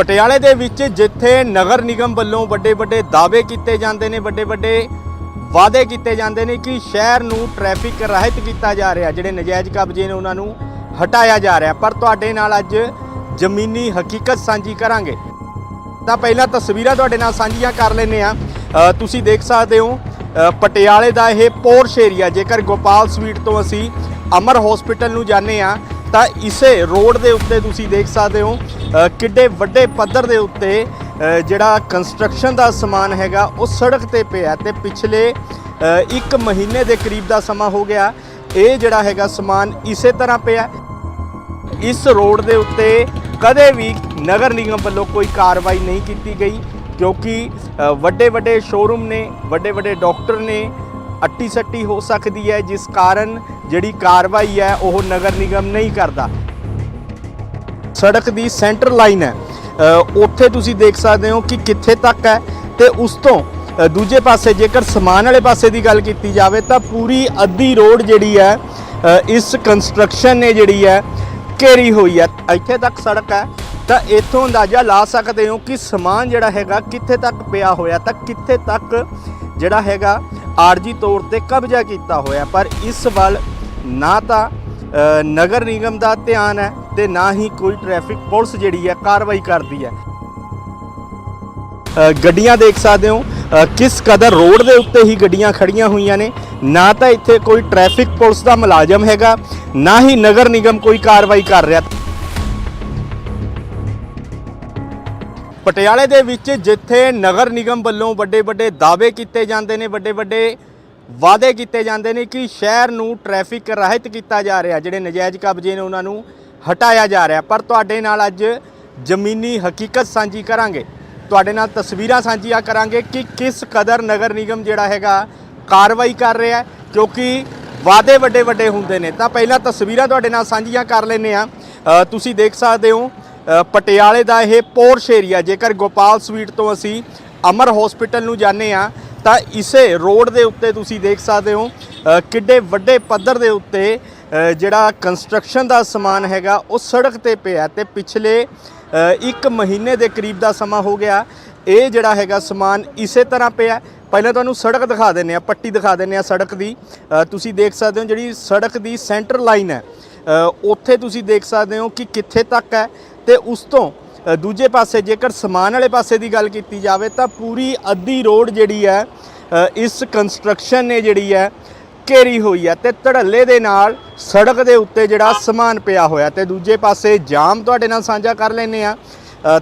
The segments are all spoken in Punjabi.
ਪਟਿਆਲੇ ਦੇ ਵਿੱਚ ਜਿੱਥੇ ਨਗਰ ਨਿਗਮ ਵੱਲੋਂ ਵੱਡੇ ਵੱਡੇ ਦਾਅਵੇ ਕੀਤੇ ਜਾਂਦੇ ਨੇ, ਵੱਡੇ ਵੱਡੇ ਵਾਅਦੇ ਕੀਤੇ ਜਾਂਦੇ ਨੇ ਕਿ ਸ਼ਹਿਰ ਨੂੰ ਟ੍ਰੈਫਿਕ ਰਹਿਤ ਕੀਤਾ ਜਾ ਰਿਹਾ, ਜਿਹੜੇ ਨਜਾਇਜ਼ ਕਬਜ਼ੇ ਨੇ ਉਹਨਾਂ ਨੂੰ ਹਟਾਇਆ ਜਾ ਰਿਹਾ। ਪਰ ਤੁਹਾਡੇ ਨਾਲ ਅੱਜ ਜ਼ਮੀਨੀ ਹਕੀਕਤ ਸਾਂਝੀ ਕਰਾਂਗੇ। ਤਾਂ ਪਹਿਲਾਂ ਤਸਵੀਰਾਂ ਤੁਹਾਡੇ ਨਾਲ ਸਾਂਝੀਆਂ ਕਰ ਲੈਨੇ ਆ ਤੁਸੀਂ ਦੇਖ ਸਕਦੇ ਹੋ ਪਟਿਆਲੇ ਦਾ ਇਹ ਪੋਰਸ਼ ਏਰੀਆ, ਜੇਕਰ ਗੋਪਾਲ ਸਵੀਟ ਤੋਂ ਅਸੀਂ ਅਮਰ ਹਸਪੀਟਲ ਨੂੰ ਜਾਂਦੇ ਆ ਤਾਂ ਇਸੇ ਰੋਡ ਦੇ ਉੱਤੇ ਤੁਸੀਂ ਦੇਖ ਸਕਦੇ ਹੋ ਕਿੱਡੇ ਵੱਡੇ ਪੱਧਰ ਦੇ ਉੱਤੇ ਜਿਹੜਾ ਕੰਸਟਰਕਸ਼ਨ ਦਾ ਸਮਾਨ ਹੈਗਾ ਉਹ ਸੜਕ ਤੇ ਪਿਆ ਤੇ ਪਿਛਲੇ ਅ, ਇੱਕ ਮਹੀਨੇ ਦੇ ਕਰੀਬ ਦਾ ਸਮਾਂ ਹੋ ਗਿਆ। ਇਹ ਜਿਹੜਾ ਹੈਗਾ ਸਮਾਨ ਇਸੇ ਤਰ੍ਹਾਂ ਪਿਆ ਇਸ ਰੋਡ ਦੇ ਉੱਤੇ ਕਦੇ ਵੀ ਨਗਰ ਨਿਗਮ ਵੱਲੋਂ ਕੋਈ ਕਾਰਵਾਈ ਨਹੀਂ ਕੀਤੀ ਗਈ ਕਿਉਂਕਿ ਵੱਡੇ ਵੱਡੇ ਸ਼ੋਰੂਮ ਨੇ ਵੱਡੇ ਵੱਡੇ ਡਾਕਟਰ ਨੇ ਅੱਟੀ ਸੱਟੀ ਹੋ ਸਕਦੀ ਹੈ ਜਿਸ ਕਾਰਨ ਜਿਹੜੀ ਕਾਰਵਾਈ ਹੈ ਉਹ ਨਗਰ ਨਿਗਮ ਨਹੀਂ ਕਰਦਾ। ਸੜਕ ਦੀ ਸੈਂਟਰ ਲਾਈਨ ਹੈ। ਉੱਥੇ ਤੁਸੀਂ ਦੇਖ ਸਕਦੇ ਹੋ ਕਿ ਕਿੱਥੇ ਤੱਕ ਹੈ ਤੇ ਉਸ ਤੋਂ ਦੂਜੇ ਪਾਸੇ ਜੇਕਰ ਸਮਾਨ ਵਾਲੇ ਪਾਸੇ ਦੀ ਗੱਲ ਕੀਤੀ ਜਾਵੇ ਤਾਂ ਪੂਰੀ ਅੱਧੀ ਰੋਡ ਜਿਹੜੀ ਹੈ ਇਸ ਕੰਸਟਰਕਸ਼ਨ ਨੇ ਜਿਹੜੀ ਹੈ, ਘੇਰੀ ਹੋਈ ਹੈ। ਇੱਥੇ ਤੱਕ ਸੜਕ ਹੈ ਤਾਂ ਇੱਥੋਂ ਅੰਦਾਜ਼ਾ ਲਾ ਸਕਦੇ ਹੋ ਕਿ ਸਮਾਨ ਜਿਹੜਾ ਹੈਗਾ ਕਿੱਥੇ ਤੱਕ ਪਿਆ ਹੋਇਆ ਤਾਂ ਕਿੱਥੇ ਤੱਕ ਜਿਹੜਾ ਹੈਗਾ ਆਰਜੀ ਤੌਰ ਤੇ ਕਬਜ਼ਾ ਕੀਤਾ ਹੋਇਆ। ਪਰ ਇਸ ਵੱਲ ਨਾ ਤਾਂ ਨਗਰ ਨਿਗਮ ਦਾ ਧਿਆਨ ਹੈ ਤੇ ਨਾ ਹੀ ਕੋਈ ਟ੍ਰੈਫਿਕ ਪੁਲਿਸ ਜਿਹੜੀ ਹੈ ਕਾਰਵਾਈ ਕਰਦੀ ਹੈ। ਗੱਡੀਆਂ ਦੇਖ ਸਕਦੇ ਹੋ। ਕਿਸ ਕਦਰ ਰੋਡ ਦੇ ਉੱਤੇ ਹੀ ਗੱਡੀਆਂ ਖੜੀਆਂ ਹੋਈਆਂ ਨੇ। ਨਾ ਤਾਂ ਇੱਥੇ ਕੋਈ ਟ੍ਰੈਫਿਕ ਪੁਲਿਸ ਦਾ ਮੁਲਾਜ਼ਮ ਹੈਗਾ, ਨਾ ਹੀ ਨਗਰ ਨਿਗਮ ਕੋਈ ਕਾਰਵਾਈ ਕਰ ਰਿਹਾ। ਪਟਿਆਲੇ ਦੇ ਵਿੱਚ ਜਿੱਥੇ ਨਗਰ ਨਿਗਮ ਵੱਲੋਂ ਵੱਡੇ ਵੱਡੇ ਦਾਅਵੇ ਕੀਤੇ ਜਾਂਦੇ ਨੇ ਵੱਡੇ ਵੱਡੇ ਵਾਅਦੇ ਕੀਤੇ ਜਾਂਦੇ ਨੇ ਕਿ ਸ਼ਹਿਰ ਨੂੰ ਟ੍ਰੈਫਿਕ ਰਹਿਤ ਕੀਤਾ ਜਾ ਰਿਹਾ, ਜਿਹੜੇ ਨਜਾਇਜ਼ ਕਬਜ਼ੇ ਨੇ ਉਹਨਾਂ ਨੂੰ ਹਟਾਇਆ ਜਾ ਰਿਹਾ। ਪਰ ਤੁਹਾਡੇ ਨਾਲ ਅੱਜ ਜ਼ਮੀਨੀ ਹਕੀਕਤ ਸਾਂਝੀ ਕਰਾਂਗੇ। ਤੁਹਾਡੇ ਨਾਲ ਤਸਵੀਰਾਂ ਸਾਂਝੀਆਂ ਕਰਾਂਗੇ ਕਿ ਕਿਸ ਕਦਰ ਨਗਰ ਨਿਗਮ ਜਿਹੜਾ ਹੈਗਾ ਕਾਰਵਾਈ ਕਰ ਰਿਹਾ ਕਿਉਂਕਿ ਵਾਅਦੇ ਵੱਡੇ ਵੱਡੇ ਹੁੰਦੇ ਨੇ। ਤਾਂ ਪਹਿਲਾਂ ਤਸਵੀਰਾਂ ਤੁਹਾਡੇ ਨਾਲ ਸਾਂਝੀਆਂ ਕਰ ਲੈਨੇ ਆ ਤੁਸੀਂ ਦੇਖ ਸਕਦੇ ਹੋ ਪਟਿਆਲੇ ਦਾ ਇਹ ਪੋਰਸ਼ ਏਰੀਆ। ਜੇਕਰ ਗੋਪਾਲ ਸਵੀਟ ਤੋਂ ਅਸੀਂ ਅਮਰ ਹਸਪੀਟਲ ਨੂੰ ਜਾਂਦੇ ਆ ਤਾਂ ਇਸੇ ਰੋਡ ਦੇ ਉੱਤੇ ਤੁਸੀਂ ਦੇਖ ਸਕਦੇ ਹੋ ਕਿੱਡੇ ਵੱਡੇ ਪੱਧਰ ਦੇ ਉੱਤੇ ਜਿਹੜਾ ਕੰਸਟਰਕਸ਼ਨ ਦਾ ਸਮਾਨ ਹੈਗਾ ਉਹ ਸੜਕ ਤੇ ਪਿਆ ਤੇ ਪਿਛਲੇ ਅ, ਇੱਕ ਮਹੀਨੇ ਦੇ ਕਰੀਬ ਦਾ ਸਮਾਂ ਹੋ ਗਿਆ। ਇਹ ਜਿਹੜਾ ਹੈਗਾ ਸਮਾਨ ਇਸੇ ਤਰ੍ਹਾਂ ਪਿਆ। ਪਹਿਲਾਂ ਤੁਹਾਨੂੰ ਸੜਕ ਦਿਖਾ ਦਿੰਨੇ ਆ ਪੱਟੀ ਦਿਖਾ ਦਿੰਨੇ ਆ ਸੜਕ ਦੀ। ਤੁਸੀਂ ਦੇਖ ਸਕਦੇ ਹੋ ਜਿਹੜੀ ਸੜਕ ਦੀ ਸੈਂਟਰ ਲਾਈਨ ਹੈ। ਉੱਥੇ ਤੁਸੀਂ ਦੇਖ ਸਕਦੇ ਹੋ ਕਿ ਕਿੱਥੇ ਤੱਕ ਹੈ। ਤੇ ਉਸ ਤੋਂ ਦੂਜੇ ਪਾਸੇ ਜੇਕਰ ਸਮਾਨ ਵਾਲੇ ਪਾਸੇ ਦੀ ਗੱਲ ਕੀਤੀ ਜਾਵੇ ਤਾਂ ਪੂਰੀ ਅੱਧੀ ਰੋਡ ਜਿਹੜੀ ਹੈ ਇਸ ਕੰਸਟਰਕਸ਼ਨ ਨੇ ਜਿਹੜੀ ਹੈ, ਘੇਰੀ ਹੋਈ ਹੈ ਤੇ ਧੜੱਲੇ ਦੇ ਨਾਲ ਸੜਕ ਦੇ ਉੱਤੇ ਜਿਹੜਾ ਸਮਾਨ ਪਿਆ ਹੋਇਆ ਤੇ ਦੂਜੇ ਪਾਸੇ ਜਾਮ ਤੁਹਾਡੇ ਨਾਲ ਸਾਂਝਾ ਕਰ ਲੈਨੇ ਆ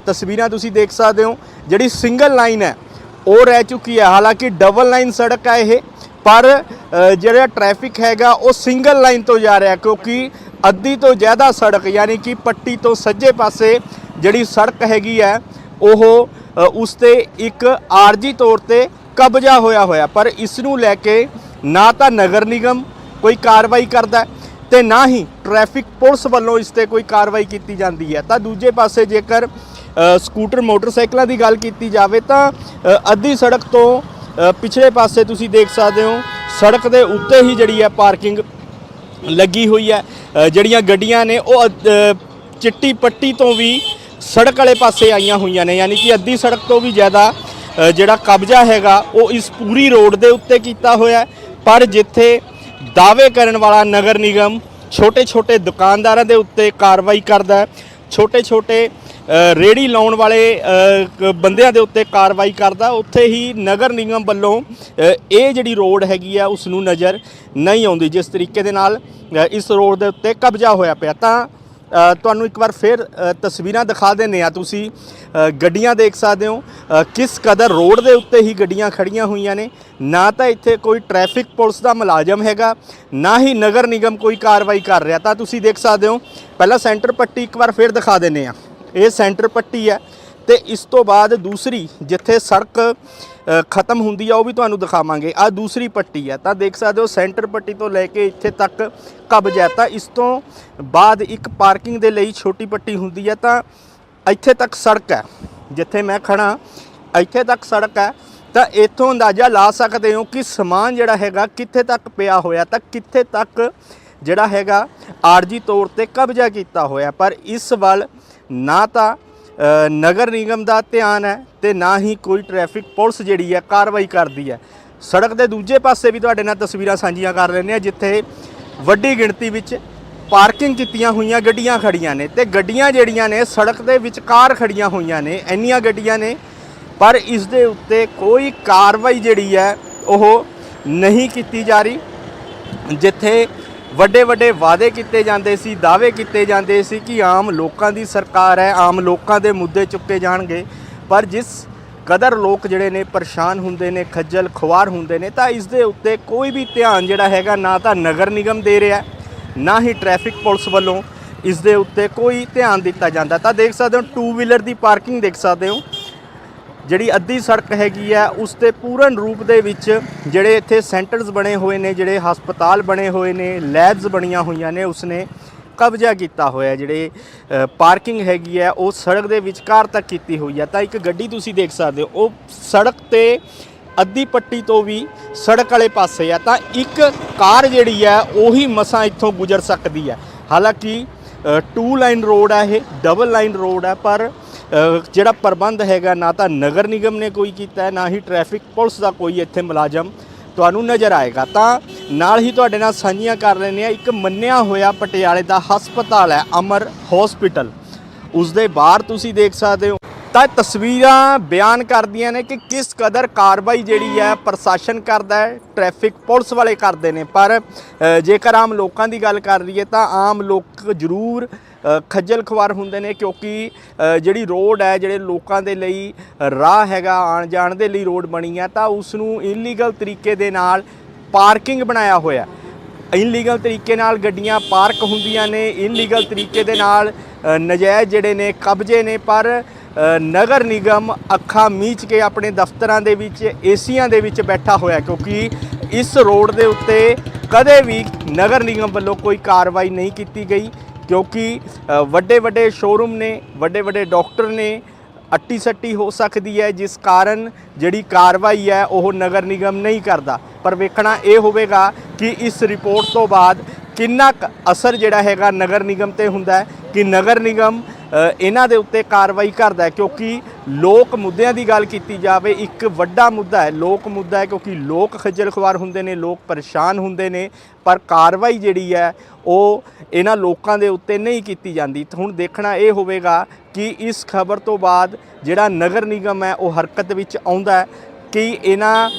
ਤਸਵੀਰਾਂ ਤੁਸੀਂ ਦੇਖ ਸਕਦੇ ਹੋ, ਜਿਹੜੀ ਸਿੰਗਲ ਲਾਈਨ ਹੈ, ਉਹ ਰਹਿ ਚੁੱਕੀ ਹੈ। ਹਾਲਾਂਕਿ ਡਬਲ ਲਾਈਨ ਸੜਕ ਹੈ ਇਹ, ਪਰ ਜਿਹੜਾ ਟ੍ਰੈਫਿਕ ਹੈਗਾ ਉਹ ਸਿੰਗਲ ਲਾਈਨ ਤੋਂ ਜਾ ਰਿਹਾ ਕਿਉਂਕਿ ਅੱਧੀ ਤੋਂ ਜ਼ਿਆਦਾ ਸੜਕ, ਯਾਨੀ ਕਿ ਪੱਟੀ ਤੋਂ ਸੱਜੇ ਪਾਸੇ ਜਿਹੜੀ ਸੜਕ ਹੈਗੀ ਹੈ, ਉਹ ਉਸ ਤੇ ਇੱਕ ਆਰਜੀ ਤੌਰ ਤੇ ਕਬਜ਼ਾ ਹੋਇਆ ਹੋਇਆ। ਪਰ ਇਸ ਨੂੰ ਲੈ ਕੇ ਨਾ ਤਾਂ ਨਗਰ ਨਿਗਮ ਕੋਈ ਕਾਰਵਾਈ ਕਰਦਾ ਹੈ ਤੇ ਨਾ ਹੀ ਟ੍ਰੈਫਿਕ ਪੁਲਿਸ ਵੱਲੋਂ ਇਸ ਤੇ ਕੋਈ ਕਾਰਵਾਈ ਕੀਤੀ ਜਾਂਦੀ ਹੈ। ਤਾਂ ਦੂਜੇ ਪਾਸੇ ਜੇਕਰ ਸਕੂਟਰ, ਮੋਟਰਸਾਈਕਲਾਂ ਦੀ ਗੱਲ ਕੀਤੀ ਜਾਵੇ ਤਾਂ ਅੱਧੀ ਸੜਕ ਤੋਂ ਪਿਛਲੇ ਪਾਸੇ ਤੁਸੀਂ ਦੇਖ ਸਕਦੇ ਹੋ, ਸੜਕ ਦੇ ਉੱਤੇ ਹੀ ਜਿਹੜੀ ਹੈ ਪਾਰਕਿੰਗ ਲੱਗੀ ਹੋਈ ਹੈ। ਜਿਹੜੀਆਂ ਗੱਡੀਆਂ ਨੇ ਉਹ ਚਿੱਟੀ ਪੱਟੀ ਤੋਂ ਵੀ ਸੜਕ ਵਾਲੇ ਪਾਸੇ ਆਈਆਂ ਹੋਈਆਂ ਨੇ, ਯਾਨੀ ਕਿ ਅੱਧੀ ਸੜਕ ਤੋਂ ਵੀ ਜ਼ਿਆਦਾ ਜਿਹੜਾ ਕਬਜ਼ਾ ਹੈਗਾ, ਉਹ ਇਸ ਪੂਰੀ ਰੋਡ ਦੇ ਉੱਤੇ ਕੀਤਾ ਹੋਇਆ ਪਰ ਜਿੱਥੇ ਦਾਅਵੇ ਕਰਨ ਵਾਲਾ ਨਗਰ ਨਿਗਮ ਛੋਟੇ-ਛੋਟੇ ਦੁਕਾਨਦਾਰਾਂ ਦੇ ਉੱਤੇ ਕਾਰਵਾਈ ਕਰਦਾ ਛੋਟੇ-ਛੋਟੇ ਅ, ਰੇਹੜੀ ਲਾਉਣ ਵਾਲੇ ਬੰਦਿਆਂ ਦੇ ਉੱਤੇ ਕਾਰਵਾਈ ਕਰਦਾ। ਉੱਥੇ ਹੀ ਨਗਰ ਨਿਗਮ ਵੱਲੋਂ ਇਹ ਜਿਹੜੀ ਰੋਡ ਹੈਗੀ ਆ ਉਸ ਨੂੰ ਨਜ਼ਰ ਨਹੀਂ ਆਉਂਦੀ। ਜਿਸ ਤਰੀਕੇ ਦੇ ਨਾਲ ਇਸ ਰੋਡ ਦੇ ਉੱਤੇ ਕਬਜ਼ਾ ਹੋਇਆ ਪਿਆ। ਤਾਂ ਤੁਹਾਨੂੰ ਇੱਕ ਵਾਰ ਫਿਰ ਤਸਵੀਰਾਂ ਦਿਖਾ ਦਿੰਨੇ ਆ ਤੁਸੀਂ। ਗੱਡੀਆਂ ਦੇਖ ਸਕਦੇ ਹੋ। ਕਿਸ ਕਦਰ ਰੋਡ ਦੇ ਉੱਤੇ ਹੀ ਗੱਡੀਆਂ ਖੜੀਆਂ ਹੋਈਆਂ ਨੇ। ਨਾ ਤਾਂ ਇੱਥੇ ਕੋਈ ਟ੍ਰੈਫਿਕ ਪੁਲਿਸ ਦਾ ਮੁਲਾਜ਼ਮ ਹੈਗਾ ਨਾ ਹੀ ਨਗਰ ਨਿਗਮ ਕੋਈ ਕਾਰਵਾਈ ਕਰ ਰਿਹਾ। ਤਾਂ ਤੁਸੀਂ ਦੇਖ ਸਕਦੇ ਹੋ। ਪਹਿਲਾਂ ਸੈਂਟਰ ਪੱਟੀ ਇੱਕ ਵਾਰ ਫਿਰ ਦਿਖਾ ਦਿੰਨੇ ਆ ਇਹ ਸੈਂਟਰ ਪੱਟੀ ਹੈ ਤੇ ਇਸ ਤੋਂ ਬਾਅਦ ਦੂਸਰੀ ਜਿੱਥੇ ਸੜਕ ਖਤਮ ਹੁੰਦੀ ਆ, ਉਹ ਵੀ ਤੁਹਾਨੂੰ ਦਿਖਾਵਾਂਗੇ। ਆ ਦੂਸਰੀ ਪੱਟੀ ਹੈ। ਤਾਂ ਦੇਖ ਸਕਦੇ ਹੋ, ਸੈਂਟਰ ਪੱਟੀ ਤੋਂ ਲੈ ਕੇ ਇੱਥੇ ਤੱਕ ਕਬਜ਼ਾ ਹੈ। ਤਾਂ ਇਸ ਤੋਂ ਬਾਅਦ ਇੱਕ ਪਾਰਕਿੰਗ ਦੇ ਲਈ ਛੋਟੀ ਪੱਟੀ ਹੁੰਦੀ ਹੈ। ਤਾਂ ਇੱਥੇ ਤੱਕ ਸੜਕ ਹੈ, ਜਿੱਥੇ ਮੈਂ ਖੜਾ ਇੱਥੇ ਤੱਕ ਸੜਕ ਹੈ। ਤਾਂ ਇੱਥੋਂ ਅੰਦਾਜ਼ਾ ਲਾ ਸਕਦੇ ਹੋ ਕਿ ਸਮਾਨ ਜਿਹੜਾ ਹੈਗਾ ਕਿੱਥੇ ਤੱਕ ਪਿਆ ਹੋਇਆ। ਤਾਂ ਕਿੱਥੇ ਤੱਕ ਜਿਹੜਾ ਹੈਗਾ ਆਰਜੀ ਤੌਰ ਤੇ ਕਬਜ਼ਾ ਕੀਤਾ ਹੋਇਆ। ਪਰ ਇਸ ਵੱਲ ਨਾ ਤਾਂ ਨਗਰ ਨਿਗਮ ਦਾ ਧਿਆਨ ਹੈ ਤੇ ਨਾ ਹੀ ਕੋਈ ਟ੍ਰੈਫਿਕ ਪੁਲਿਸ ਜਿਹੜੀ ਹੈ ਕਾਰਵਾਈ ਕਰਦੀ ਹੈ। ਸੜਕ ਦੇ ਦੂਜੇ ਪਾਸੇ ਵੀ ਤੁਹਾਡੇ ਨਾਲ ਤਸਵੀਰਾਂ ਸਾਂਝੀਆਂ ਕਰ ਲੈਂਦੇ ਆ ਜਿੱਥੇ ਵੱਡੀ ਗਿਣਤੀ ਵਿੱਚ ਪਾਰਕਿੰਗ ਕੀਤੀਆਂ ਹੋਈਆਂ ਗੱਡੀਆਂ ਖੜੀਆਂ ਨੇ ਤੇ ਗੱਡੀਆਂ ਜਿਹੜੀਆਂ ਨੇ ਸੜਕ ਦੇ ਵਿਚਕਾਰ ਖੜੀਆਂ ਹੋਈਆਂ ਨੇ, ਇੰਨੀਆਂ ਗੱਡੀਆਂ ਨੇ, ਪਰ ਇਸ ਦੇ ਉੱਤੇ ਕੋਈ ਕਾਰਵਾਈ ਜਿਹੜੀ ਹੈ ਉਹ ਨਹੀਂ ਕੀਤੀ ਜਾ ਰਹੀ, ਜਿੱਥੇ ਵੱਡੇ ਵੱਡੇ ਵਾਅਦੇ ਕੀਤੇ ਜਾਂਦੇ ਸੀ, ਦਾਅਵੇ ਕੀਤੇ ਜਾਂਦੇ ਸੀ ਕਿ ਆਮ ਲੋਕਾਂ ਦੀ ਸਰਕਾਰ ਹੈ, ਆਮ ਲੋਕਾਂ ਦੇ ਮੁੱਦੇ ਚੁੱਕੇ ਜਾਣਗੇ। ਪਰ ਜਿਸ ਕਦਰ ਲੋਕ ਜਿਹੜੇ ਨੇ, ਪਰੇਸ਼ਾਨ ਹੁੰਦੇ ਨੇ, ਖੱਜਲ ਖੁਆਰ ਹੁੰਦੇ ਨੇ, ਤਾਂ ਇਸ ਦੇ ਉੱਤੇ ਕੋਈ ਵੀ ਧਿਆਨ ਜਿਹੜਾ ਹੈਗਾ ਨਾ ਤਾਂ ਨਗਰ ਨਿਗਮ ਦੇ ਰਿਹਾ ਨਾ ਹੀ ਟ੍ਰੈਫਿਕ ਪੁਲਿਸ ਵੱਲੋਂ ਇਸ ਦੇ ਉੱਤੇ ਕੋਈ ਧਿਆਨ ਦਿੱਤਾ ਜਾਂਦਾ। ਤਾਂ ਦੇਖ ਸਕਦੇ ਹੋ ਟੂ ਵੀਲਰ ਦੀ ਪਾਰਕਿੰਗ ਦੇਖ ਸਕਦੇ ਹੋ। ਜਿਹੜੀ ਅੱਧੀ ਸੜਕ ਹੈਗੀ ਆ ਉਸ ਤੇ ਪੂਰਨ ਰੂਪ ਦੇ ਵਿੱਚ ਜਿਹੜੇ ਇੱਥੇ ਸੈਂਟਰਸ ਬਣੇ ਹੋਏ ਨੇ, ਜਿਹੜੇ ਹਸਪਤਾਲ ਬਣੇ ਹੋਏ ਨੇ, ਲੈਬਸ ਬਣੀਆਂ ਹੋਈਆਂ ਨੇ, ਉਸਨੇ ਕਬਜ਼ਾ ਕੀਤਾ ਹੋਇਆ ਜਿਹੜੇ ਪਾਰਕਿੰਗ ਹੈਗੀ ਹੈ, ਉਹ ਸੜਕ ਦੇ ਵਿਚਕਾਰ ਤੱਕ ਕੀਤੀ ਹੋਈ ਹੈ। ਤਾਂ ਇੱਕ ਗੱਡੀ ਤੁਸੀਂ ਦੇਖ ਸਕਦੇ ਹੋ, ਉਹ ਸੜਕ ਤੇ ਅੱਧੀ ਪੱਟੀ ਤੋਂ ਵੀ ਸੜਕ ਵਾਲੇ ਪਾਸੇ ਆ ਤਾਂ ਇੱਕ ਕਾਰ ਜਿਹੜੀ ਹੈ, ਉਹੀ ਮਸਾਂ ਇੱਥੋਂ ਗੁਜ਼ਰ ਸਕਦੀ ਹੈ। ਹਾਲਾਂਕਿ ਟੂ ਲਾਈਨ ਰੋਡ ਆ ਇਹ ਡਬਲ ਲਾਈਨ ਰੋਡ ਆ ਪਰ ਜਿਹੜਾ ਪ੍ਰਬੰਧ ਹੈਗਾ, ਨਾ ਤਾਂ ਨਗਰ ਨਿਗਮ ਨੇ ਕੋਈ ਕੀਤਾ ਹੈ, ਨਾ ਹੀ ਟ੍ਰੈਫਿਕ ਪੁਲਿਸ ਦਾ ਕੋਈ ਇੱਥੇ ਮੁਲਾਜ਼ਮ ਤੁਹਾਨੂੰ ਨਜ਼ਰ ਆਏਗਾ। ਤਾਂ ਨਾਲ ਹੀ ਤੁਹਾਡੇ ਨਾਲ ਸਾਂਝੀਆਂ ਕਰ ਲੈਂਦੇ ਆ ਇੱਕ ਮੰਨਿਆ ਹੋਇਆ ਪਟਿਆਲੇ ਦਾ ਹਸਪਤਾਲ ਹੈ, ਅਮਰ ਹਸਪੀਟਲ ਉਸ ਦੇ ਬਾਹਰ ਤੁਸੀਂ ਦੇਖ ਸਕਦੇ ਹੋ ਤਾਂ ਤਸਵੀਰਾਂ ਬਿਆਨ ਕਰਦੀਆਂ ਨੇ ਕਿ ਕਿਸ ਕਦਰ ਕਾਰਵਾਈ ਜਿਹੜੀ ਹੈ ਪ੍ਰਸ਼ਾਸਨ ਕਰਦਾ ਹੈ, ਟ੍ਰੈਫਿਕ ਪੁਲਿਸ ਵਾਲੇ ਕਰਦੇ ਨੇ। ਪਰ ਜੇਕਰ ਆਮ ਲੋਕਾਂ ਦੀ ਗੱਲ ਕਰ ਲਈਏ ਤਾਂ ਆਮ ਲੋਕ ਜ਼ਰੂਰ ਖੱਜਲ ਖੁਆਰ ਹੁੰਦੇ ਨੇ ਕਿਉਂਕਿ ਜਿਹੜੀ ਰੋਡ ਹੈ, ਜਿਹੜੇ ਲੋਕਾਂ ਦੇ ਲਈ ਰਾਹ ਹੈਗਾ ਆਣ ਜਾਣ ਦੇ ਲਈ ਰੋਡ ਬਣੀ ਹੈ ਤਾਂ ਉਸ ਨੂੰ ਇਲੀਗਲ ਤਰੀਕੇ ਦੇ ਨਾਲ ਪਾਰਕਿੰਗ ਬਣਾਇਆ ਹੋਇਆ। ਇਨਲੀਗਲ ਤਰੀਕੇ ਨਾਲ ਗੱਡੀਆਂ ਪਾਰਕ ਹੁੰਦੀਆਂ ਨੇ ਇਨਲੀਗਲ ਤਰੀਕੇ ਦੇ ਨਾਲ ਨਜਾਇਜ਼ ਜਿਹੜੇ ਨੇ ਕਬਜ਼ੇ ਨੇ, ਪਰ ਨਗਰ ਨਿਗਮ ਅੱਖਾਂ ਮੀਚ ਕੇ ਆਪਣੇ ਦਫ਼ਤਰਾਂ ਦੇ ਵਿੱਚ, ਏਸੀਆਂ ਦੇ ਵਿੱਚ ਬੈਠਾ ਹੋਇਆ ਕਿਉਂਕਿ ਇਸ ਰੋਡ ਦੇ ਉੱਤੇ ਕਦੇ ਵੀ ਨਗਰ ਨਿਗਮ ਵੱਲੋਂ ਕੋਈ ਕਾਰਵਾਈ ਨਹੀਂ ਕੀਤੀ ਗਈ, ਕਿਉਂਕਿ ਵੱਡੇ ਵੱਡੇ ਸ਼ੋਰੂਮ ਨੇ ਵੱਡੇ ਵੱਡੇ ਡਾਕਟਰ ਨੇ ਅੱਟੀ ਸੱਟੀ ਹੋ ਸਕਦੀ ਹੈ, ਜਿਸ ਕਾਰਨ ਜਿਹੜੀ ਕਾਰਵਾਈ ਹੈ, ਉਹ ਨਗਰ ਨਿਗਮ ਨਹੀਂ ਕਰਦਾ। ਪਰ ਵੇਖਣਾ ਇਹ ਹੋਵੇਗਾ ਕਿ ਇਸ ਰਿਪੋਰਟ ਤੋਂ ਬਾਅਦ ਕਿੰਨਾ ਕੁ ਅਸਰ ਜਿਹੜਾ ਹੈਗਾ ਨਗਰ ਨਿਗਮ ਤੇ ਹੁੰਦਾ ਕਿ ਨਗਰ ਨਿਗਮ ਇਹਨਾਂ ਦੇ ਉੱਤੇ ਕਾਰਵਾਈ ਕਰਦਾ ਹੈ, ਕਿਉਂਕਿ ਲੋਕ ਮੁੱਦਿਆਂ ਦੀ ਗੱਲ ਕੀਤੀ ਜਾਵੇ, ਇੱਕ ਵੱਡਾ ਮੁੱਦਾ ਹੈ, ਲੋਕ ਮੁੱਦਾ ਹੈ, ਕਿਉਂਕਿ ਲੋਕ ਖੱਜਲ ਖੁਆਰ ਹੁੰਦੇ ਨੇ, ਲੋਕ ਪਰੇਸ਼ਾਨ ਹੁੰਦੇ ਨੇ, ਪਰ ਕਾਰਵਾਈ ਜਿਹੜੀ ਹੈ, ਉਹ ਇਹਨਾਂ ਲੋਕਾਂ ਦੇ ਉੱਤੇ ਨਹੀਂ ਕੀਤੀ ਜਾਂਦੀ। ਹੁਣ ਦੇਖਣਾ ਇਹ ਹੋਵੇਗਾ ਕਿ ਇਸ ਖਬਰ ਤੋਂ ਬਾਅਦ ਜਿਹੜਾ ਨਗਰ ਨਿਗਮ ਹੈ, ਉਹ ਹਰਕਤ ਵਿੱਚ ਆਉਂਦਾ ਹੈ ਕਿ ਇਹਨਾਂ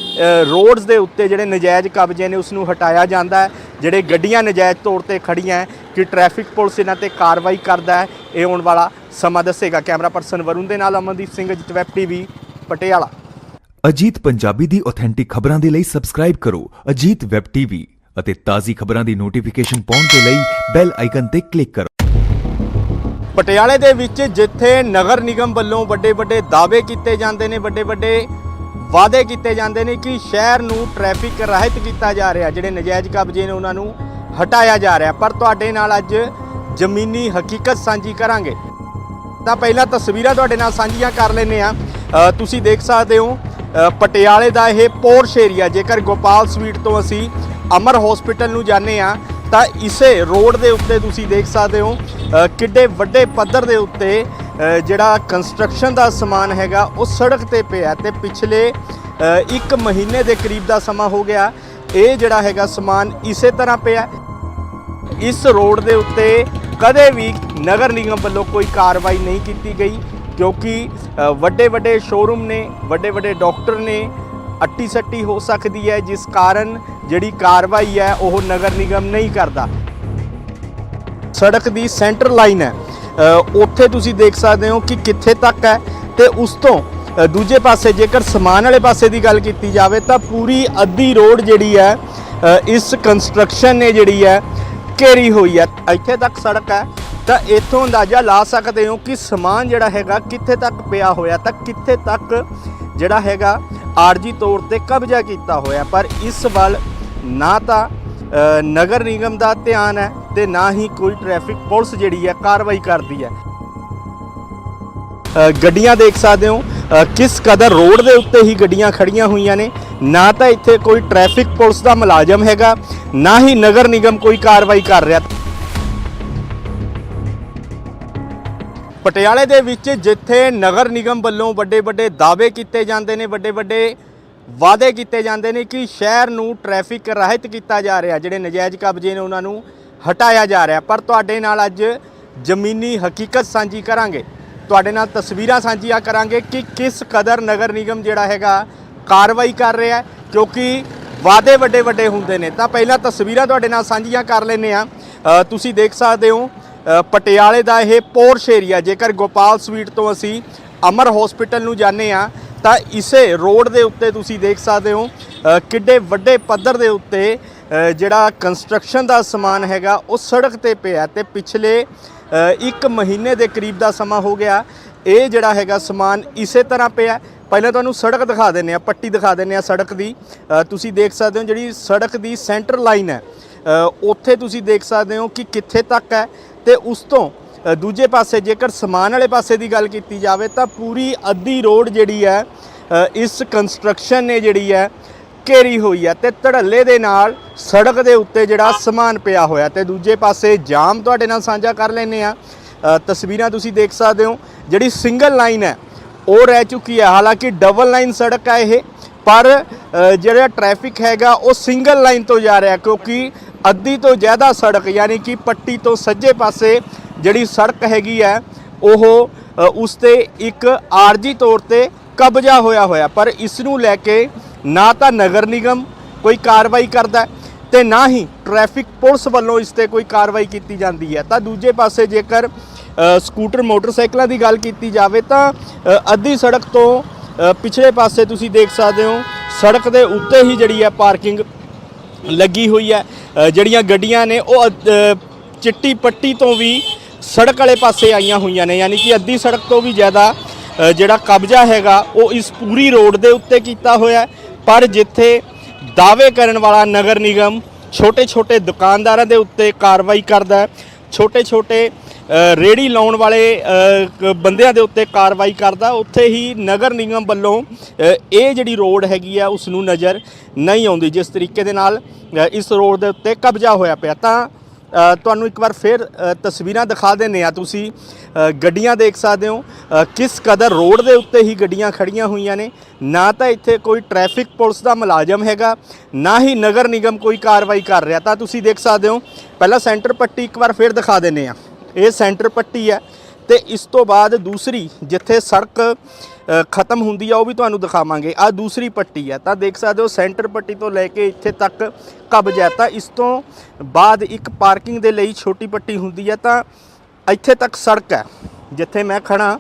ਰੋਡਸ ਦੇ ਉੱਤੇ ਜਿਹੜੇ ਨਜਾਇਜ਼ ਕਬਜ਼ੇ ਨੇ ਉਸ ਨੂੰ ਹਟਾਇਆ ਜਾਂਦਾ ਹੈ। ਜਿਹੜੇ ਗੱਡੀਆਂ ਨਜਾਇਜ਼ ਤੌਰ ਤੇ ਖੜੀਆਂ ਕਿ ਟ੍ਰੈਫਿਕ ਪੁਲਿਸ ਇਹਨਾਂ ਤੇ ਕਾਰਵਾਈ ਕਰਦਾ ਹੈ। ਇਹ ਆਉਣ ਵਾਲਾ ਸਮਾਂ ਦੱਸੇਗਾ। ਕੈਮਰਾ ਪਰਸਨ ਵਰੁਣ ਦੇ ਨਾਲ ਅਮਨਦੀਪ ਸਿੰਘ ਜਿਤ ਵੈਬ ਟੀਵੀ ਪਟਿਆਲਾ। ਅਜੀਤ ਪੰਜਾਬੀ ਦੀ ਆਥੈਂਟਿਕ ਖਬਰਾਂ ਦੇ ਲਈ ਸਬਸਕ੍ਰਾਈਬ ਕਰੋ ਅਜੀਤ ਵੈਬ ਟੀਵੀ ਅਤੇ ਤਾਜ਼ੀ ਖਬਰਾਂ ਦੀ ਨੋਟੀਫਿਕੇਸ਼ਨ ਪਾਉਣ ਦੇ ਲਈ ਬੈਲ ਆਈਕਨ ਤੇ ਕਲਿੱਕ ਕਰੋ। ਪਟਿਆਲੇ ਦੇ ਵਿੱਚ ਜਿੱਥੇ ਨਗਰ ਨਿਗਮ ਵੱਲੋਂ ਵੱਡੇ ਵੱਡੇ ਦਾਅਵੇ ਕੀਤੇ ਜਾਂਦੇ ਨੇ ਵੱਡੇ ਵੱਡੇ ਵਾਅਦੇ ਕੀਤੇ ਜਾਂਦੇ ਨੇ ਕਿ ਸ਼ਹਿਰ ਨੂੰ ਟ੍ਰੈਫਿਕ ਰਹਿਤ ਕੀਤਾ ਜਾ ਰਿਹਾ ਜਿਹੜੇ ਨਜਾਇਜ਼ ਕਬਜ਼ੇ ਨੇ ਉਹਨਾਂ ਨੂੰ ਹਟਾਇਆ ਜਾ ਰਿਹਾ। ਪਰ ਤੁਹਾਡੇ ਨਾਲ ਅੱਜ ਜ਼ਮੀਨੀ ਹਕੀਕਤ ਸਾਂਝੀ ਕਰਾਂਗੇ। ਤਾਂ ਪਹਿਲਾਂ ਤਸਵੀਰਾਂ ਤੁਹਾਡੇ ਨਾਲ ਸਾਂਝੀਆਂ ਕਰ ਲੈਨੇ ਆ ਤੁਸੀਂ ਦੇਖ ਸਕਦੇ ਹੋ ਪਟਿਆਲੇ ਦਾ ਇਹ ਪੋਰਸ਼ ਏਰੀਆ ਜੇਕਰ ਗੋਪਾਲ ਸਵੀਟ ਤੋਂ ਅਸੀਂ ਅਮਰ ਹਸਪੀਟਲ ਨੂੰ ਜਾਂਦੇ ਆ ਤਾਂ ਇਸੇ ਰੋਡ ਦੇ ਉੱਤੇ ਤੁਸੀਂ ਦੇਖ ਸਕਦੇ ਹੋ ਕਿੱਡੇ ਵੱਡੇ ਪੱਧਰ ਦੇ ਉੱਤੇ ਜਿਹੜਾ ਕੰਸਟਰਕਸ਼ਨ ਦਾ ਸਮਾਨ ਹੈਗਾ ਉਹ ਸੜਕ ਤੇ ਪਿਆ ਤੇ ਪਿਛਲੇ ਅ, ਇੱਕ ਮਹੀਨੇ ਦੇ ਕਰੀਬ ਦਾ ਸਮਾਂ ਹੋ ਗਿਆ ਇਹ ਜਿਹੜਾ ਹੈਗਾ ਸਮਾਨ ਇਸੇ ਤਰ੍ਹਾਂ ਪਿਆ ਇਸ ਰੋਡ ਦੇ ਉੱਤੇ ਕਦੇ ਵੀ ਨਗਰ ਨਿਗਮ ਵੱਲੋਂ ਕੋਈ ਕਾਰਵਾਈ ਨਹੀਂ ਕੀਤੀ ਗਈ, ਕਿਉਂਕਿ ਵੱਡੇ ਵੱਡੇ ਸ਼ੋਰੂਮ ਨੇ ਵੱਡੇ ਵੱਡੇ ਡਾਕਟਰ ਨੇ ਅੱਟੀ ਸੱਟੀ ਹੋ ਸਕਦੀ ਹੈ, ਜਿਸ ਕਾਰਨ ਜਿਹੜੀ ਕਾਰਵਾਈ ਹੈ, ਉਹ ਨਗਰ ਨਿਗਮ ਨਹੀਂ ਕਰਦਾ। ਸੜਕ ਦੀ ਸੈਂਟਰ ਲਾਈਨ ਹੈ। ਉੱਥੇ ਤੁਸੀਂ ਦੇਖ ਸਕਦੇ ਹੋ ਕਿ ਕਿੱਥੇ ਤੱਕ ਹੈ ਤੇ ਉਸ ਤੋਂ ਦੂਜੇ ਪਾਸੇ ਜੇਕਰ ਸਮਾਨ ਵਾਲੇ ਪਾਸੇ ਦੀ ਗੱਲ ਕੀਤੀ ਜਾਵੇ ਤਾਂ ਪੂਰੀ ਅੱਧੀ ਰੋਡ ਜਿਹੜੀ ਹੈ ਇਸ ਕੰਸਟਰਕਸ਼ਨ ਨੇ ਜਿਹੜੀ ਹੈ ਘੇਰੀ ਹੋਈ ਹੈ। ਇੱਥੇ ਤੱਕ ਸੜਕ ਹੈ। ਤਾਂ ਇੱਥੋਂ ਅੰਦਾਜ਼ਾ ਲਾ ਸਕਦੇ ਹੋ ਕਿ ਸਮਾਨ ਜਿਹੜਾ ਹੈਗਾ ਕਿੱਥੇ ਤੱਕ ਪਿਆ ਹੋਇਆ, ਤਾਂ ਕਿੱਥੇ ਤੱਕ ਜਿਹੜਾ ਹੈਗਾ ਆਰਜੀ ਤੌਰ ਤੇ ਕਬਜ਼ਾ ਕੀਤਾ ਹੋਇਆ। ਪਰ ਇਸ ਵੱਲ ਨਾ ਤਾਂ ਨਗਰ ਨਿਗਮ ਦਾ ਧਿਆਨ ਹੈ ਤੇ ਨਾ ਹੀ ਕੋਈ ਟ੍ਰੈਫਿਕ ਪੁਲਿਸ ਜਿਹੜੀ ਹੈ ਕਾਰਵਾਈ ਕਰਦੀ ਹੈ। ਗੱਡੀਆਂ ਦੇਖ ਸਕਦੇ ਹੋ। ਕਿਸ ਕਦਰ ਰੋਡ ਦੇ ਉੱਤੇ ਹੀ ਗੱਡੀਆਂ ਖੜੀਆਂ ਹੋਈਆਂ ਨੇ। ਨਾ ਤਾਂ ਇੱਥੇ ਕੋਈ ਟ੍ਰੈਫਿਕ ਪੁਲਿਸ ਦਾ ਮੁਲਾਜ਼ਮ ਹੈਗਾ, ਨਾ ਹੀ ਨਗਰ ਨਿਗਮ ਕੋਈ ਕਾਰਵਾਈ ਕਰ ਰਿਹਾ। ਪਟਿਆਲੇ ਦੇ ਵਿੱਚ ਜਿੱਥੇ ਨਗਰ ਨਿਗਮ ਵੱਲੋਂ ਵੱਡੇ ਵੱਡੇ ਦਾਅਵੇ ਕੀਤੇ ਜਾਂਦੇ ਨੇ ਵੱਡੇ ਵੱਡੇ ਵਾਅਦੇ ਕੀਤੇ ਜਾਂਦੇ ਨੇ ਕਿ ਸ਼ਹਿਰ ਨੂੰ ਟ੍ਰੈਫਿਕ ਰਹਿਤ ਕੀਤਾ ਜਾ ਰਿਹਾ, ਜਿਹੜੇ ਨਜਾਇਜ਼ ਕਬਜ਼ੇ ਨੇ ਉਹਨਾਂ ਨੂੰ ਹਟਾਇਆ ਜਾ ਰਿਹਾ। ਪਰ ਤੁਹਾਡੇ ਨਾਲ ਅੱਜ ਜ਼ਮੀਨੀ ਹਕੀਕਤ ਸਾਂਝੀ ਕਰਾਂਗੇ। ਤੁਹਾਡੇ ਨਾਲ ਤਸਵੀਰਾਂ ਸਾਂਝੀਆਂ ਕਰਾਂਗੇ ਕਿ ਕਿਸ ਕਦਰ ਨਗਰ ਨਿਗਮ ਜਿਹੜਾ ਹੈਗਾ ਕਾਰਵਾਈ ਕਰ ਰਿਹਾ ਹੈ ਕਿਉਂਕਿ ਵਾਅਦੇ ਵੱਡੇ ਵੱਡੇ ਹੁੰਦੇ ਨੇ। ਤਾਂ ਪਹਿਲਾਂ ਤਸਵੀਰਾਂ ਤੁਹਾਡੇ ਨਾਲ ਸਾਂਝੀਆਂ ਕਰ ਲੈਨੇ ਆ ਤੁਸੀਂ ਦੇਖ ਸਕਦੇ ਹੋ ਪਟਿਆਲੇ ਦਾ ਇਹ ਪੋਰਸ਼ ਏਰੀਆ, ਜੇਕਰ ਗੋਪਾਲ ਸਵੀਟ ਤੋਂ ਅਸੀਂ ਅਮਰ ਹਸਪੀਟਲ ਨੂੰ ਜਾਂਦੇ ਆ ਤਾਂ ਇਸੇ ਰੋਡ ਦੇ ਉੱਤੇ ਤੁਸੀਂ ਦੇਖ ਸਕਦੇ ਹੋ ਕਿੱਡੇ ਵੱਡੇ ਪੱਧਰ ਦੇ ਉੱਤੇ ਜਿਹੜਾ ਕੰਸਟਰਕਸ਼ਨ ਦਾ ਸਮਾਨ ਹੈਗਾ, ਉਹ ਸੜਕ ਤੇ ਪਿਆ ਤੇ ਪਿਛਲੇ ਇੱਕ ਮਹੀਨੇ ਦੇ ਕਰੀਬ ਦਾ ਸਮਾਂ ਹੋ ਗਿਆ। ਇਹ ਜਿਹੜਾ ਹੈਗਾ ਸਮਾਨ ਇਸੇ ਤਰ੍ਹਾਂ ਪਿਆ। ਪਹਿਲਾਂ ਤੁਹਾਨੂੰ ਸੜਕ ਦਿਖਾ ਦਿੰਨੇ ਆ ਪੱਟੀ ਦਿਖਾ ਦਿੰਨੇ ਆ ਸੜਕ ਦੀ। ਤੁਸੀਂ ਦੇਖ ਸਕਦੇ ਹੋ ਜਿਹੜੀ ਸੜਕ ਦੀ ਸੈਂਟਰ ਲਾਈਨ ਹੈ। ਉੱਥੇ ਤੁਸੀਂ ਦੇਖ ਸਕਦੇ ਹੋ ਕਿ ਕਿੱਥੇ ਤੱਕ ਹੈ ਤੇ ਉਸ ਤੋਂ ਦੂਜੇ ਪਾਸੇ ਜੇਕਰ ਸਮਾਨ ਵਾਲੇ ਪਾਸੇ ਦੀ ਗੱਲ ਕੀਤੀ ਜਾਵੇ ਤਾਂ ਪੂਰੀ ਅੱਧੀ ਰੋਡ ਜਿਹੜੀ ਹੈ ਇਸ ਕੰਸਟਰਕਸ਼ਨ ਨੇ ਜਿਹੜੀ ਹੈ ਘੇਰੀ ਹੋਈ ਹੈ ਤੇ ਧੜੱਲੇ ਦੇ ਨਾਲ ਸੜਕ ਦੇ ਉੱਤੇ ਜਿਹੜਾ ਸਮਾਨ ਪਿਆ ਹੋਇਆ ਤੇ ਦੂਜੇ ਪਾਸੇ ਜਾਮ ਤੁਹਾਡੇ ਨਾਲ ਸਾਂਝਾ ਕਰ ਲੈਨੇ ਆ ਤਸਵੀਰਾਂ ਤੁਸੀਂ ਦੇਖ ਸਕਦੇ ਹੋ, ਜਿਹੜੀ ਸਿੰਗਲ ਲਾਈਨ ਹੈ, ਉਹ ਰਹਿ ਚੁੱਕੀ ਹੈ। ਹਾਲਾਂਕਿ ਡਬਲ ਲਾਈਨ ਸੜਕ ਹੈ ਇਹ, ਪਰ ਜਿਹੜਾ ਟ੍ਰੈਫਿਕ ਹੈਗਾ, ਉਹ ਸਿੰਗਲ ਲਾਈਨ ਤੋਂ ਜਾ ਰਿਹਾ, ਕਿਉਂਕਿ ਅੱਧੀ ਤੋਂ ਜ਼ਿਆਦਾ ਸੜਕ, ਯਾਨੀ ਕਿ ਪੱਟੀ ਤੋਂ ਸੱਜੇ ਪਾਸੇ ਜਿਹੜੀ ਸੜਕ ਹੈਗੀ ਹੈ, ਉਹ ਉਸ ਤੇ ਇੱਕ ਆਰਜੀ ਤੌਰ ਤੇ ਕਬਜ਼ਾ ਹੋਇਆ ਹੋਇਆ। ਪਰ ਇਸ ਨੂੰ ਲੈ ਕੇ ਨਾ ਤਾਂ ਨਗਰ ਨਿਗਮ ਕੋਈ ਕਾਰਵਾਈ ਕਰਦਾ ਹੈ ਤੇ ਨਾ ਹੀ ਟ੍ਰੈਫਿਕ ਪੁਲਿਸ ਵੱਲੋਂ ਇਸ ਤੇ ਕੋਈ ਕਾਰਵਾਈ ਕੀਤੀ ਜਾਂਦੀ ਹੈ। ਤਾਂ ਦੂਜੇ ਪਾਸੇ ਜੇਕਰ ਸਕੂਟਰ, ਮੋਟਰਸਾਈਕਲਾਂ ਦੀ ਗੱਲ ਕੀਤੀ ਜਾਵੇ ਤਾਂ ਅੱਧੀ ਸੜਕ ਤੋਂ ਪਿਛਲੇ ਪਾਸੇ ਤੁਸੀਂ ਦੇਖ ਸਕਦੇ ਹੋ, ਸੜਕ ਦੇ ਉੱਤੇ ਹੀ ਜਿਹੜੀ ਹੈ ਪਾਰਕਿੰਗ ਲੱਗੀ ਹੋਈ ਹੈ। ਜਿਹੜੀਆਂ ਗੱਡੀਆਂ ਨੇ ਉਹ ਚਿੱਟੀ ਪੱਟੀ ਤੋਂ ਵੀ ਸੜਕ ਵਾਲੇ ਪਾਸੇ ਆਈਆਂ ਹੋਈਆਂ ਨੇ। ਯਾਨੀ ਕਿ ਅੱਧੀ ਸੜਕ ਤੋਂ ਵੀ ਜ਼ਿਆਦਾ ਜਿਹੜਾ ਕਬਜ਼ਾ ਹੈਗਾ, ਉਹ ਇਸ ਪੂਰੀ ਰੋਡ ਦੇ ਉੱਤੇ ਕੀਤਾ ਹੋਇਆ ਹੈ। ਪਰ ਜਿੱਥੇ ਦਾਅਵੇ ਕਰਨ ਵਾਲਾ ਨਗਰ ਨਿਗਮ ਛੋਟੇ-ਛੋਟੇ ਦੁਕਾਨਦਾਰਾਂ ਦੇ ਉੱਤੇ ਕਾਰਵਾਈ ਕਰਦਾ ਹੈ ਛੋਟੇ-ਛੋਟੇ ਅ, ਰੇਹੜੀ ਲਾਉਣ ਵਾਲੇ ਬੰਦਿਆਂ ਦੇ ਉੱਤੇ ਕਾਰਵਾਈ ਕਰਦਾ ਉੱਥੇ ਹੀ ਨਗਰ ਨਿਗਮ ਵੱਲੋਂ ਇਹ ਜਿਹੜੀ ਰੋਡ ਹੈਗੀ ਆ ਉਸ ਨੂੰ ਨਜ਼ਰ ਨਹੀਂ ਆਉਂਦੀ ਜਿਸ ਤਰੀਕੇ ਦੇ ਨਾਲ ਇਸ ਰੋਡ ਦੇ ਉੱਤੇ ਕਬਜ਼ਾ ਹੋਇਆ ਪਿਆ। ਤਾਂ ਤੁਹਾਨੂੰ ਇੱਕ ਵਾਰ ਫਿਰ ਤਸਵੀਰਾਂ ਦਿਖਾ ਦਿੰਨੇ ਆ ਤੁਸੀਂ। ਗੱਡੀਆਂ ਦੇਖ ਸਕਦੇ ਹੋ। ਕਿਸ ਕਦਰ ਰੋਡ ਦੇ ਉੱਤੇ ਹੀ ਗੱਡੀਆਂ ਖੜੀਆਂ ਹੋਈਆਂ ਨੇ। ਨਾ ਤਾਂ ਇੱਥੇ ਕੋਈ ਟ੍ਰੈਫਿਕ ਪੁਲਿਸ ਦਾ ਮੁਲਾਜ਼ਮ ਹੈਗਾ, ਨਾ ਹੀ ਨਗਰ ਨਿਗਮ ਕੋਈ ਕਾਰਵਾਈ ਕਰ ਰਿਹਾ। ਤਾਂ ਤੁਸੀਂ ਦੇਖ ਸਕਦੇ ਹੋ, ਪਹਿਲਾਂ ਸੈਂਟਰ ਪੱਟੀ ਇੱਕ ਵਾਰ ਫਿਰ ਦਿਖਾ ਦਿੰਨੇ ਆ ਇਹ ਸੈਂਟਰ ਪੱਟੀ ਹੈ ਤੇ ਇਸ ਤੋਂ ਬਾਅਦ ਦੂਸਰੀ, ਜਿੱਥੇ ਸੜਕ ਖਤਮ ਹੁੰਦੀ ਆ, ਉਹ ਵੀ ਤੁਹਾਨੂੰ ਦਿਖਾਵਾਂਗੇ। ਆ ਦੂਸਰੀ ਪੱਟੀ ਹੈ ਤਾਂ ਦੇਖ ਸਕਦੇ ਹੋ ਸੈਂਟਰ ਪੱਟੀ ਤੋਂ ਲੈ ਕੇ ਇੱਥੇ ਤੱਕ ਕਬਜ਼ਾ ਤਾਂ ਇਸ ਤੋਂ ਬਾਅਦ ਇੱਕ ਪਾਰਕਿੰਗ ਦੇ ਲਈ ਛੋਟੀ ਪੱਟੀ ਹੁੰਦੀ ਹੈ ਤਾਂ ਇੱਥੇ ਤੱਕ ਸੜਕ ਹੈ, ਜਿੱਥੇ ਮੈਂ ਖੜਾ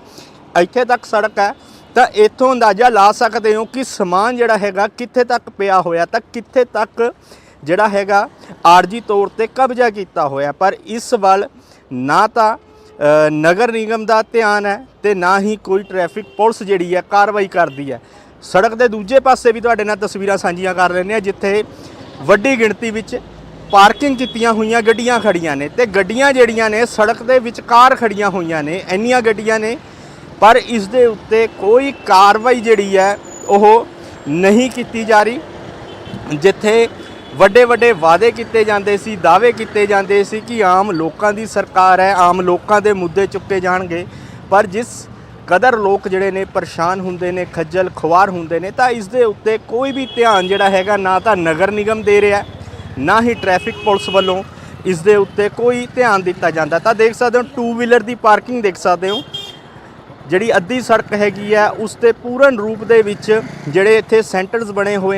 ਇੱਥੇ ਤੱਕ ਸੜਕ ਹੈ, ਤਾਂ ਇੱਥੋਂ ਅੰਦਾਜ਼ਾ ਲਾ ਸਕਦੇ ਹੋ ਕਿ ਸਮਾਨ ਜਿਹੜਾ ਹੈਗਾ ਕਿੱਥੇ ਤੱਕ ਪਿਆ ਹੋਇਆ, ਤਾਂ ਕਿੱਥੇ ਤੱਕ ਜਿਹੜਾ ਹੈਗਾ ਆਰਜੀ ਤੌਰ ਤੇ ਕਬਜ਼ਾ ਕੀਤਾ ਹੋਇਆ। ਪਰ ਇਸ ਵੱਲ ਨਾ ਤਾਂ ਨਗਰ ਨਿਗਮ ਦਾ ਧਿਆਨ ਹੈ ਤੇ ਨਾ ਹੀ ਕੋਈ ਟ੍ਰੈਫਿਕ ਪੁਲਿਸ ਜਿਹੜੀ ਹੈ ਕਾਰਵਾਈ ਕਰਦੀ ਹੈ। ਸੜਕ ਦੇ ਦੂਜੇ ਪਾਸੇ ਵੀ ਤੁਹਾਡੇ ਨਾਲ ਤਸਵੀਰਾਂ ਸਾਂਝੀਆਂ ਕਰ ਲੈਂਦੇ ਆ ਜਿੱਥੇ ਵੱਡੀ ਗਿਣਤੀ ਵਿੱਚ ਪਾਰਕਿੰਗ ਕੀਤੀਆਂ ਹੋਈਆਂ ਗੱਡੀਆਂ ਖੜੀਆਂ ਨੇ ਤੇ ਗੱਡੀਆਂ ਜਿਹੜੀਆਂ ਨੇ, ਸੜਕ ਦੇ ਵਿਚਕਾਰ ਖੜੀਆਂ ਹੋਈਆਂ ਨੇ, ਇੰਨੀਆਂ ਗੱਡੀਆਂ ਨੇ, ਪਰ ਇਸ ਦੇ ਉੱਤੇ ਕੋਈ ਕਾਰਵਾਈ ਜਿਹੜੀ ਹੈ, ਉਹ ਨਹੀਂ ਕੀਤੀ ਜਾ ਰਹੀ, ਜਿੱਥੇ ਵੱਡੇ ਵੱਡੇ ਵਾਅਦੇ ਕੀਤੇ ਜਾਂਦੇ ਸੀ, ਦਾਅਵੇ ਕੀਤੇ ਜਾਂਦੇ ਸੀ ਕਿ ਆਮ ਲੋਕਾਂ ਦੀ ਸਰਕਾਰ ਹੈ, ਆਮ ਲੋਕਾਂ ਦੇ ਮੁੱਦੇ ਚੁੱਕੇ ਜਾਣਗੇ। ਪਰ ਜਿਸ ਕਦਰ ਲੋਕ ਜਿਹੜੇ ਨੇ, ਪਰੇਸ਼ਾਨ ਹੁੰਦੇ ਨੇ, ਖੱਜਲ ਖੁਆਰ ਹੁੰਦੇ ਨੇ, ਤਾਂ ਇਸ ਦੇ ਉੱਤੇ ਕੋਈ ਵੀ ਧਿਆਨ ਜਿਹੜਾ ਹੈਗਾ ਨਾ ਤਾਂ ਨਗਰ ਨਿਗਮ ਦੇ ਰਿਹਾ ਨਾ ਹੀ ਟ੍ਰੈਫਿਕ ਪੁਲਿਸ ਵੱਲੋਂ ਇਸ ਦੇ ਉੱਤੇ ਕੋਈ ਧਿਆਨ ਦਿੱਤਾ ਜਾਂਦਾ। ਤਾਂ ਦੇਖ ਸਕਦੇ ਹੋ ਟੂ ਵੀਲਰ ਦੀ ਪਾਰਕਿੰਗ ਦੇਖ ਸਕਦੇ ਹੋ, ਜਿਹੜੀ ਅੱਧੀ ਸੜਕ ਹੈਗੀ ਆ ਉਸ ਤੇ ਪੂਰਨ ਰੂਪ ਦੇ ਵਿੱਚ ਜਿਹੜੇ ਇੱਥੇ ਸੈਂਟਰਸ ਬਣੇ ਹੋਏ ਨੇ